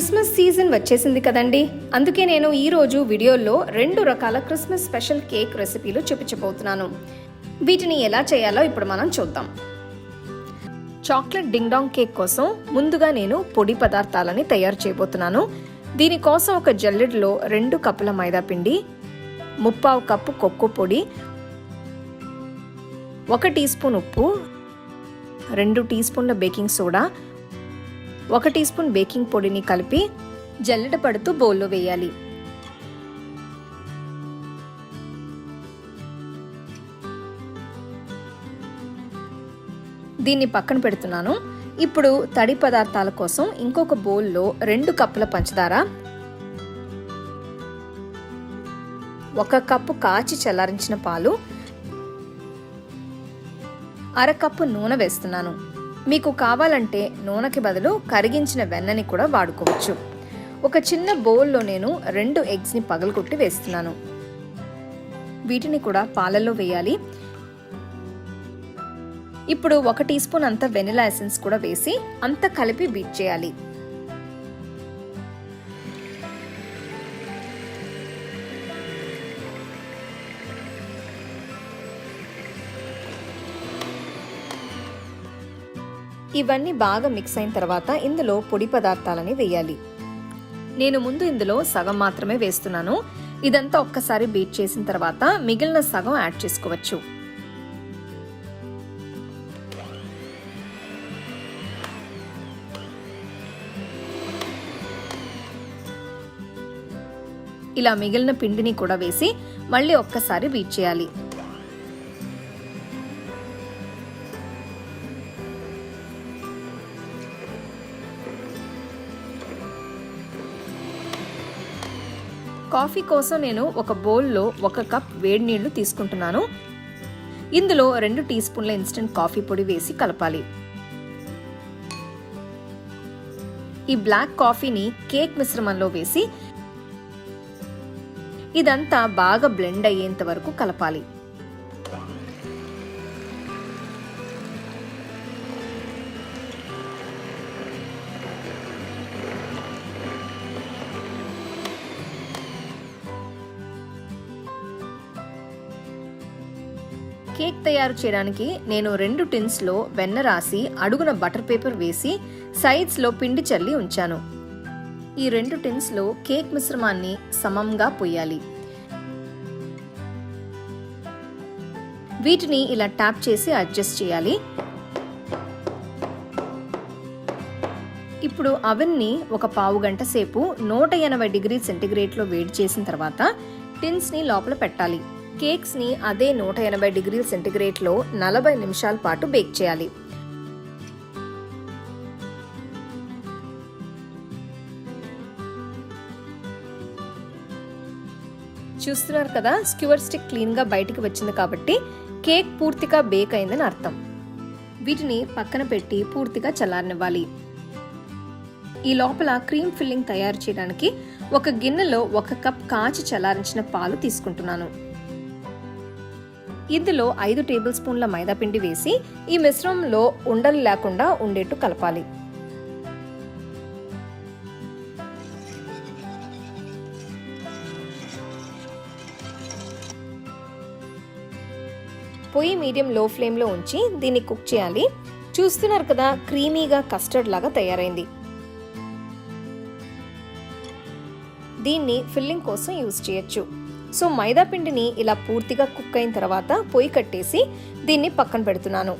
Christmas season వచ్చేసింది కదండి. అందుకే నేను ఈరోజు వీడియోలో రెండు రకాల క్రిస్మస్ స్పెషల్ కేక్ రెసిపీలు చూపించబోతున్నాను. వీటిని ఎలా చేయాలో ఇప్పుడు మనం చూద్దాం. చాక్లెట్ డింగ్ డాంగ్ కేక్ కోసం ముందుగా నేను పొడి పదార్థాలని తయారు చేయబోతున్నాను. దీనికోసం ఒక జల్లెడలో రెండు కప్పుల మైదా పిండి ముప్పావు కప్పు కొక్కు పొడి ఒక టీ స్పూన్ ఉప్పు రెండు టీ స్పూన్ల బేకింగ్ సోడా ఒక టీ స్పూన్ బేకింగ్ పొడిని కలిపి జల్లెడ పడుతూ బౌల్లో వేయాలి. దీన్ని పక్కన పెడుతున్నాను. ఇప్పుడు తడి పదార్థాల కోసం ఇంకొక బౌల్లో రెండు కప్పుల పంచదార ఒక కప్పు కాచి చల్లారించిన పాలు అరకప్పు నూనె వేస్తున్నాను. మీకు కావాలంటే నూనెకి బదులు కరిగించిన వెన్నని కూడా వాడుకోవచ్చు. ఒక చిన్న బౌల్లో నేను రెండు ఎగ్స్ని పగలగొట్టి వేస్తున్నాను. వీటిని కూడా పాలల్లో వేయాలి. ఇప్పుడు ఒక టీ స్పూన్ అంత వెనిలా ఎసెన్స్ కూడా వేసి అంత కలిపి బీట్ చేయాలి. ఇవన్నీ బాగా మిక్స్ అయిన తర్వాత ఇందులో పొడి పదార్థాలని వేయాలి. నేను ముందు ఇందులో సగం మాత్రమే వేస్తున్నాను. ఇదంతా ఒక్కసారి బీట్ చేసిన తర్వాత మిగిలిన సగం యాడ్ చేసుకోవచ్చు. ఇలా మిగిలిన పిండిని కూడా వేసి మళ్ళీ ఒక్కసారి బీట్ చేయాలి. కాఫీ కోసం నేను ఒక బౌల్లో ఒక కప్ వేడి నీళ్ళు తీసుకుంటున్నాను. ఇందులో రెండు టీ స్పూన్ల ఇన్స్టెంట్ కాఫీ పొడి వేసి కలపాలి. ఈ బ్లాక్ కాఫీని కేక్ మిశ్రమంలో వేసి ఇదంతా బాగా బ్లెండ్ అయ్యేంత వరకు కలపాలి. కేక్ తయారు చేయడానికి నేను రెండు టిన్స్లో వెన్న రాసి అడుగున బటర్ పేపర్ వేసి సైడ్స్లో పిండి చల్లి ఉంచాను. ఈ రెండు టిన్స్లో కేక్ మిశ్రమాన్ని సమంగా పొయ్యాలి. వీటిని ఇలా ట్యాప్ చేసి అడ్జస్ట్ చేయాలి. ఇప్పుడు అవెన్ని ఒక పావు గంట సేపు నూట ఎనభై డిగ్రీ సెంటిగ్రేడ్లో వేడి చేసిన తర్వాత టిన్స్ని లోపల పెట్టాలి. కేక్స్ని అదే నూట ఎనభై డిగ్రీల సెంటిగ్రేడ్లో నలభై నిమిషాల పాటు బేక్ చేయాలి. చూస్తున్నారు కదా స్క్యూర్ స్టిక్ క్లీన్గా బయటికి వచ్చింది కాబట్టి కేక్ పూర్తిగా బేక్ అయిందని అర్థం. వీటిని పక్కన పెట్టి పూర్తిగా చల్లారనివ్వాలి. ఈ లోపల క్రీమ్ ఫిల్లింగ్ తయారు చేయడానికి ఒక గిన్నెలో ఒక కప్ కాచి చల్లారించిన పాలు తీసుకుంటున్నాను. ఇందులో ఐదు టేబుల్ స్పూన్ల మైదాపిండి వేసి ఈ మిశ్రమంలో ఉండలు లేకుండా ఉండేట్టు కలపాలి. పొయ్యి మీడియం లో ఫ్లేమ్లో ఉంచి దీన్ని కుక్ చేయాలి. చూస్తున్నారు కదా క్రీమీగా కస్టర్డ్ లాగా తయారైంది. దీన్ని ఫిల్లింగ్ కోసం యూజ్ చేయొచ్చు. సో మైదా పిండిని ఇలా పూర్తిగా కుక్ అయిన తర్వాత పొయ్యి కట్టేసి దీన్ని పక్కన పెడుతున్నాను.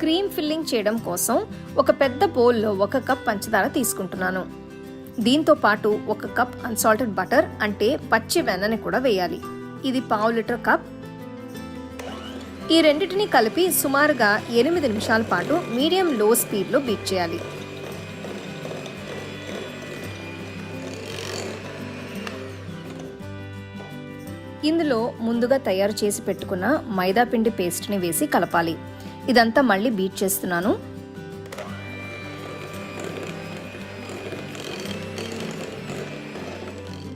క్రీమ్ ఫిల్లింగ్ చేయడం కోసం ఒక పెద్ద బౌల్లో ఒక కప్ పంచదార తీసుకుంటున్నాను. దీంతో పాటు ఒక కప్ అన్సాల్టెడ్ బటర్ అంటే పచ్చి వెన్నని కూడా వేయాలి. ఇది పావు లీటర్ కప్. ఈ రెండింటిని కలిపి సుమారుగా ఎనిమిది నిమిషాల పాటు మీడియం లో స్పీడ్లో బీట్ చేయాలి. ఇందులో ముందుగా తయారు చేసి పెట్టుకున్న మైదా పిండి పేస్ట్ని వేసి కలపాలి. ఇదంతా మళ్ళీ బీట్ చేస్తున్నాను.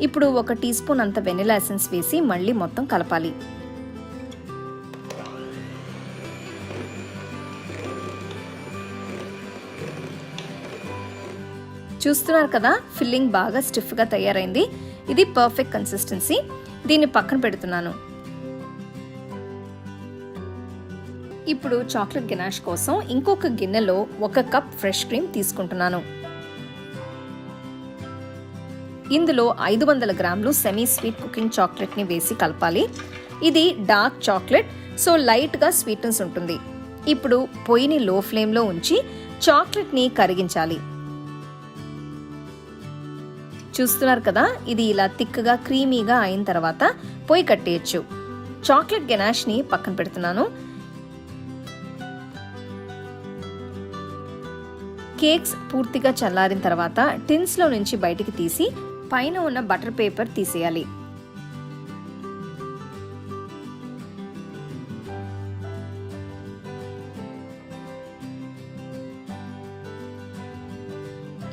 ఇప్పుడు ఒక టీ స్పూన్ అంత వెనిలా ఎసెన్స్ వేసి మళ్ళీ మొత్తం కలపాలి. చూస్తున్నారు కదా ఫిల్లింగ్ బాగా స్టిఫ్గా తయారైంది. ఇది పర్ఫెక్ట్ కన్సిస్టెన్సీ. దీన్ని పక్కన పెడుతున్నాను. ఇప్పుడు చాక్లెట్ గినాష్ కోసం ఇంకొక గిన్నెలో ఒక కప్ ఫ్రెష్ క్రీమ్ తీసుకుంటున్నాను. ఇందులో ఐదు వందల గ్రాములు సెమీ స్వీట్ కుకింగ్ చాక్లెట్ని వేసి కలపాలి. ఇది డార్క్ చాక్లెట్ సో లైట్గా స్వీట్నెస్ ఉంటుంది. ఇప్పుడు పొయ్యిని లో ఫ్లేమ్లో ఉంచి చాక్లెట్ని కరిగించాలి. చూస్తున్నారు కదా ఇది ఇలా తిక్కగా క్రీమీగా అయిన తర్వాత పొయ్యి కట్టేయచ్చు. చాక్లెట్ గెనాష్ని పక్కన పెడుతున్నాను. కేక్స్ పూర్తిగా చల్లారిన తర్వాత టిన్స్లో నుంచి బయటికి తీసి పైన ఉన్న బటర్ పేపర్ తీసేయాలి.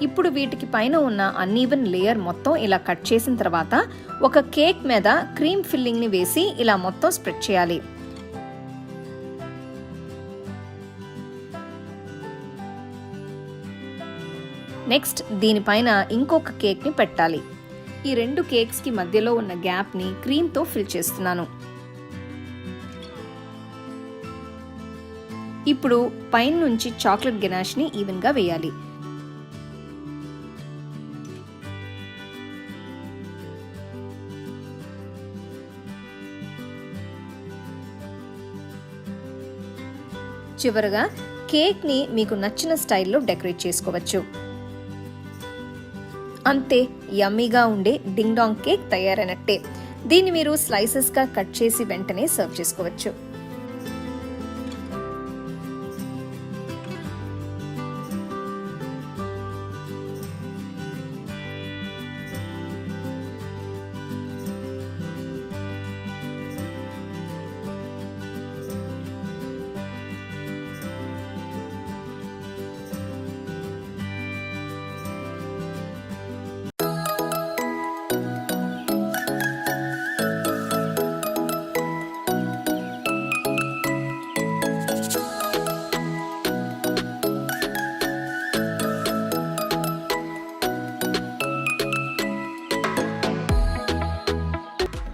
ఇప్పుడు వీటికి పైన ఉన్న అన్ఈవెన్ లేయర్ మొత్తం ఇలా కట్ చేసిన తర్వాత ఒక కేక్ మీద క్రీమ్ ఫిల్లింగ్ని వేసి ఇలా మొత్తం స్ప్రెడ్ చేయాలి. నెక్స్ట్ దీనిపైన ఇంకొక కేక్ని పెట్టాలి. ఈ రెండు కేక్స్కి మధ్యలో ఉన్న గ్యాప్ని క్రీమ్తో ఫిల్ చేస్తున్నాను. ఇప్పుడు పైన నుంచి చాక్లెట్ గెనాష్ని ఈవెన్గా వేయాలి. చివరగా కేక్ని మీకు నచ్చిన స్టైల్లో డెకరేట్ చేసుకోవచ్చు. అంతే యమ్మీగా ఉండే డింగ్ డాంగ్ కేక్ తయారైనట్టే. దీన్ని మీరు స్లైసెస్గా కట్ చేసి వెంటనే సర్వ్ చేసుకోవచ్చు.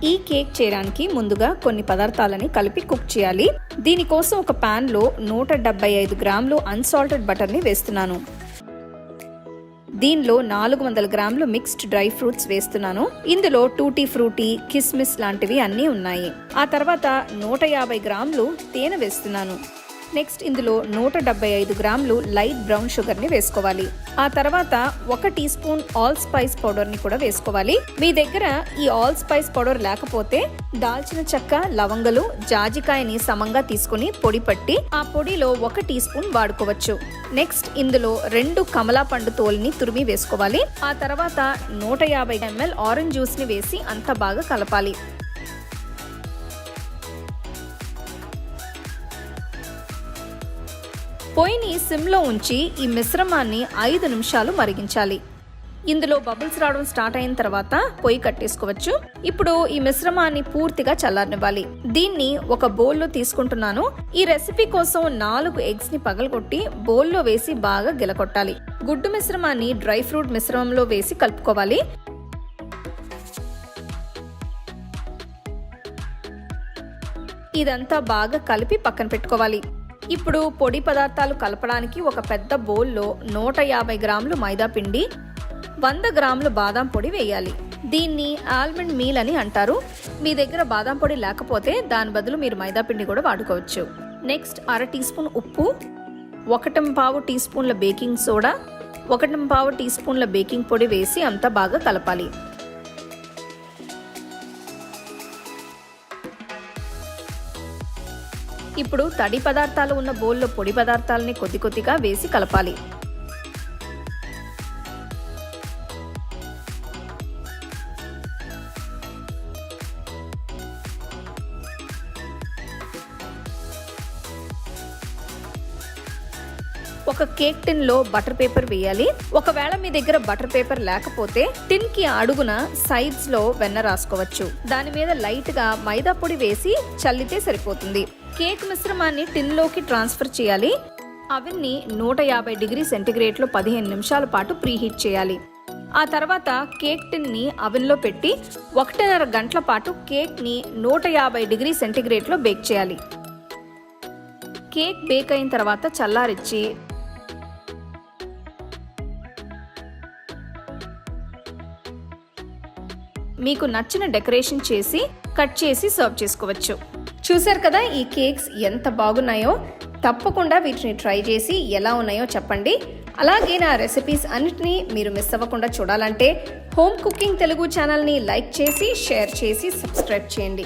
ఈ కేక్ చేయడానికి ముందుగా కొన్ని పదార్థాలని కలిపి కుక్ చేయాలి. దీనికోసం ఒక పాన్లో నూట డెబ్బై ఐదు గ్రాములు అన్సాల్టెడ్ బటర్ని వేస్తున్నాను. దీనిలో నాలుగు వందల గ్రాములు మిక్స్డ్ డ్రై ఫ్రూట్స్ వేస్తున్నాను. ఇందులో టూటీ ఫ్రూటీ కిస్మిస్ లాంటివి అన్నీ ఉన్నాయి. ఆ తర్వాత నూట యాభై గ్రాములు తేనె వేస్తున్నాను. నెక్స్ట్ ఇందులో నూట డెబ్బై ఐదు గ్రాములు లైట్ బ్రౌన్ షుగర్ని వేసుకోవాలి. ఆ తర్వాత ఒక టీ స్పూన్ ఆల్ స్పైస్ పౌడర్ని కూడా వేసుకోవాలి. మీ దగ్గర ఈ ఆల్ స్పైస్ పౌడర్ లేకపోతే దాల్చిన చెక్క లవంగలు జాజికాయని సమంగా తీసుకుని పొడి పట్టి ఆ పొడిలో ఒక టీ స్పూన్ వాడుకోవచ్చు. నెక్స్ట్ ఇందులో రెండు కమలా పండు తోలుని తురిమి వేసుకోవాలి. ఆ తర్వాత నూట యాభై ఎంఎల్ ఆరెంజ్ జ్యూస్ని వేసి అంత బాగా కలపాలి. పొయ్యిని సిమ్లో ఉంచి ఈ మిశ్రమాన్ని ఐదు నిమిషాలు మరిగించాలి. ఇందులో బబుల్స్ రావడం స్టార్ట్ అయిన తర్వాత పొయ్యి కట్టేసుకోవచ్చు. ఇప్పుడు ఈ మిశ్రమాన్ని పూర్తిగా చల్లారనివ్వాలి. దీన్ని ఒక బౌల్లో తీసుకుంటున్నాను. ఈ రెసిపీ కోసం నాలుగు ఎగ్స్ని పగలగొట్టి బౌల్లో వేసి బాగా గిలకొట్టాలి గుడ్డు మిశ్రమాన్ని డ్రై ఫ్రూట్ మిశ్రమంలో వేసి కలుపుకోవాలి. ఇదంతా బాగా కలిపి పక్కన పెట్టుకోవాలి. ఇప్పుడు పొడి పదార్థాలు కలపడానికి ఒక పెద్ద బౌల్లో నూట యాభై గ్రాములు మైదా పిండి వంద గ్రాములు బాదం పొడి వేయాలి. దీన్ని ఆల్మండ్ మీల్ అని అంటారు. మీ దగ్గర బాదం పొడి లేకపోతే దాని బదులు మీరు మైదా పిండి కూడా వాడుకోవచ్చు. నెక్స్ట్ అర టీ స్పూన్ ఉప్పు ఒకటం పావు టీ స్పూన్ల బేకింగ్ సోడా ఒకటం పావు టీ స్పూన్ల బేకింగ్ పొడి వేసి అంతా బాగా కలపాలి. ఇప్పుడు తడి పదార్థాలు ఉన్న బౌల్లో పొడి పదార్థాలని కొద్ది కొద్దిగా వేసి కలపాలి. ఒక కేక్ టిన్లో బటర్ పేపర్ వేయాలి. ఒకవేళ మీ దగ్గర బటర్ పేపర్ లేకపోతే టిన్కి అడుగున సైడ్స్లో వెన్న రాసుకోవచ్చు. దాని మీద లైట్గా మైదా పొడి వేసి చల్లితే సరిపోతుంది. కేక్ మిశ్రమాన్ని టిన్లోకి ట్రాన్స్ఫర్ చేయాలి. అవన్నీ నూట యాభై డిగ్రీ సెంటీగ్రేడ్లో పదిహేను నిమిషాల పాటు ప్రీహీట్ చేయాలి. ఆ తర్వాత కేక్ టిన్ని అవెన్లో పెట్టి ఒకటిన్నర గంటల పాటు కేక్ని నూట యాభై డిగ్రీ సెంటీగ్రేడ్లో బేక్ చేయాలి. కేక్ బేక్ అయిన తర్వాత చల్లారిచ్చి మీకు నచ్చిన డెకరేషన్ చేసి కట్ చేసి సర్వ్ చేసుకోవచ్చు. చూశారు కదా ఈ కేక్స్ ఎంత బాగున్నాయో? తప్పకుండా వీటిని ట్రై చేసి ఎలా ఉన్నాయో చెప్పండి. అలాగే నా రెసిపీస్ అన్నిటినీ మీరు మిస్ అవ్వకుండా చూడాలంటే హోమ్ కుకింగ్ తెలుగు ఛానల్ని లైక్ చేసి షేర్ చేసి సబ్స్క్రైబ్ చేయండి.